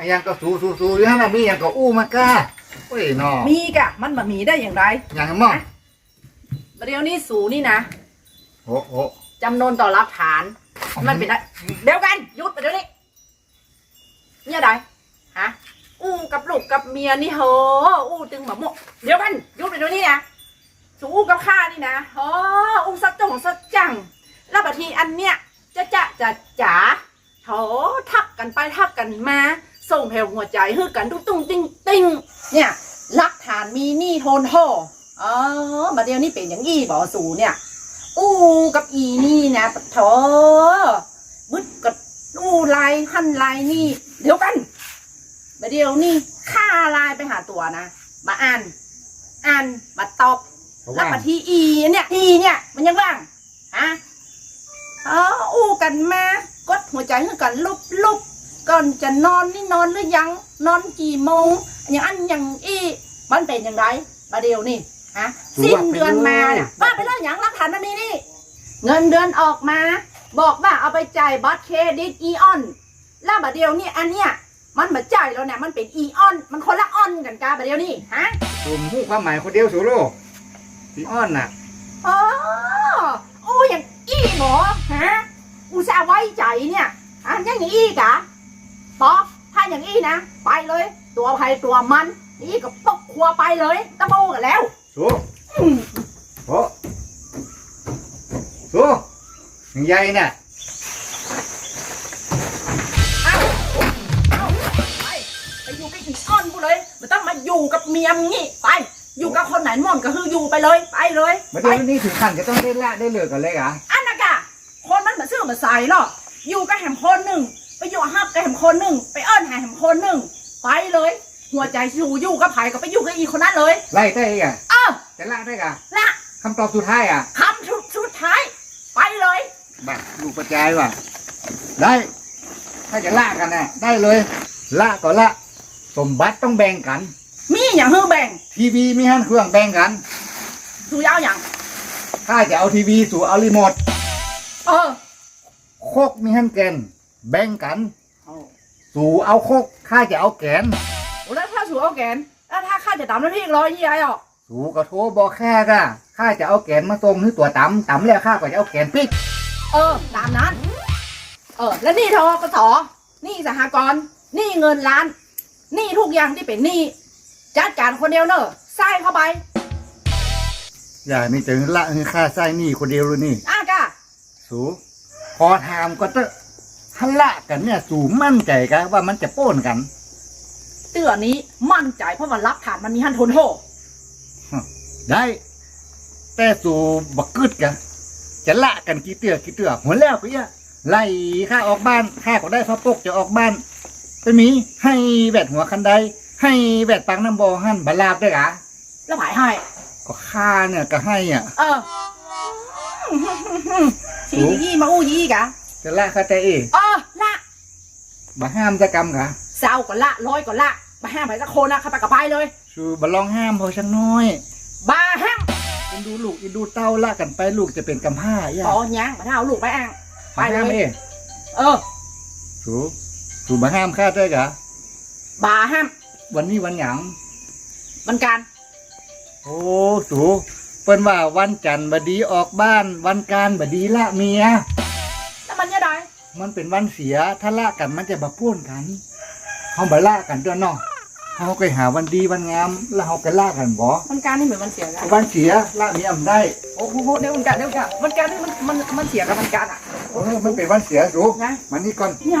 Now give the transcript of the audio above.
อะยังก็สู้สู้สู้อยู่นั่นน่ะมีอย่างก็อู้มากล้าโอ้ยนอมีกะ มันมามีได้อย่างไร อย่างมั่งประเดี๋ยวนี้สูนี่นะโอ้โหจำนวนต่อหลักฐาน มันเป็นได้เดี๋ยวกันหยุดไปเดี๋ยวนี้เนี่ยไรฮะอู้กับลูกกับเมียนี่เหออู้ตึงหมาหมกเดี๋ยวกันหยุดไปเดี๋ยวนี้นะสูอู้กับข้านี่นะเหออู้สักจงสักจัง แล้วบางทีอันเนี้ยจะจะจะจ๋าโถทักกันไปทักกันมา ส่งแผ่วหัวใจฮือกันตุ้งตุ้งติ้งติ้งเนี่ยหลักฐานมีนี่โทนห่ออ๋อมาเดี๋ยวนี้เป็นอย่างอี้บอสูเนี่ยอู้กับอีนี่นะปะโถบึดกับอู้ลายหั่นลายนี่ เดี๋ยวกันมาเดี๋ยวนี่ค่าลายไปหาตัวนะมาอ่านอ่านมาตอบเพราะแล้วว่ามาที่อีเนี่ยอีเนี่ย มันยังว่างฮะอ๋ออู้กันมากดหัวใจให้กันลุบลุบ ก่อนจะนอนนี่นอนหรือยัง นอนกี่โมง อย่างอันอย่างอีมันเป็นอย่างไรมาเดียวนี่ฮะสิ้นเดือนมาเนี่ยบ้าไปแล้วอย่างรับฐานมันมีนี่ เงินเดือนออกมา บอกว่าเอาไปจ่ายบัตรเครดิตอีออน แล้วบัดเดียวนี่อันเนี้ยมันมาจ่ายแล้วเนี่ยมันเป็นอีออน มันคนละออนกันกาบัดเดียวนี่ฮะสูมหูความหมายคนเดียวสูโลพี่อ้อนน่ะอ๋อโอ้อย่างอี้หมอฮะอุตส่าห์ไว้ใจเนี่ยอะยังอย่างอี้กะ ป๊อกถ้าอย่างอี้นะ ไปเลย ตัวภัยตัวมัน นี่ก็ตกครัวไปเลยตะโบกันแล้วสูโอ้สูยังใหญ่น่ะเอ้าเอ้าไปไปอยู่กับอีอ้อนกูเลยไม่ต้องมาอยู่กับเมียมงี้ไป อยู่กับคนไหนม่อนก็คืออยู่ไปเลย ไปเลยมาไปเดี๋ยวนี้ถึงขั้นจะต้องได้ละได้เลิกกันเลยเหรออันน่ะกะคนมันมาซื้อมาใส่หรอกอยู่กับแหมคนหนึ่ง ไปอยู่ฮับกับแหมคนหนึ่งไปเอิ้นหาแหมคนหนึ่งไปเลย หัวใจสูอยู่กับไผ่ก็ไปอยู่กับอีคนนั้นเลย ไล่ได้อีกอะเออจะละได้กะละคำตอบสุดท้ายอะคำสุดสุดท้าย ไปเลยบ้าลูกประจายว่ะได้ ถ้าจะละกันน่ะได้เลย ละก็ละ สมบัติต้องแบ่งกัน มีอย่างฮือแบ่ง ทีวีมีหันเครื่องแบ่งกันดูยาวอย่างข้าจะเอาทีวีสู่เอารีโมทเออโคกมีหันแกน แบ่งกันสู่เอาโคกข้าจะเอาแกน แล้วถ้าสูเอาแกนแล้วถ้าข้าจะตามน้ำพริกร้อยยี่ไอ้หรอกสู่กระโทรบอกแค่ก่ะข้าจะเอาแกนมาส่งให้ตัวตำตำแล้วข้าก็จะเอาแกนปิกเออ ตามนั้น เออ แล้วนี่ทกสนี่สหกรณ์นี่เงินล้านนี่ทุกอย่างที่เป็นหนี่จัดการคนเดียวเนอะใส่เข้าไปอย่านี่จะละให้ข้าใส่หนี่คนเดียวเลยนี่ อ้ากะสูพอถามก็เตอะ ถ้าละกันเนี่ย สู่มั่นใจกันว่ามันจะโป้นกัน เตือนนี้มั่นใจเพราะมันรับฐานมันมีหันทนโทได้ แต่สู่บักกึดกันจะละกันกี่เตือกี่เตือหัวแล้วก็เนี่ยไล่ข้าออกบ้านข้าก็ได้พระปกจะออกบ้านไปมีให้แบดหัวคันใดให้แบดปังน้ำบอหั่นบาลาบได้วยกะแล้วผายให้ ก็ข้าเนี่ยก็ให้อะ เออทียี่มาอู้ยี่กะจะละข้าใจเองเออละ บ่ห้ามจะกรรมกะเศร้าก็ละร้อยก็ละมาห้ามไปสักคนนะเข้าไปกับไปเลยสู่บ่ลองห้ามพอชังน้อยบาห้ามอินดูลูกอินดูเต้าละกันไปลูกจะเป็นกำพร้าอย่าต่อยังมาเท่าลูกไปอ่างไปเลยห้ามเองเออสูสูบ่ห้ามข้าด้วยกะบาห้าม วันนี้วันหยังมันการโอ้สูเปิ้นว่าวันจันทร์บดีออกบ้าน วันการบดีละเมีย มันเป็นวันเสียถ้าละกันมันจะบาพ่วนกันเฮาบ่ละกันตัวเนาะเฮาไปหาวันดีวันงาม แล้วเฮาก็ละกันบ่มันการนี่เหมือนมันเสียกันวันเสียละเมียมได้โอ้โหเดี๋ยวมันการเดี๋ยวมันการมันการนี่มันมันมันเสียกับมันการอะเออมันเป็นวันเสียสูนะมันนี่ก่อนเนี่ย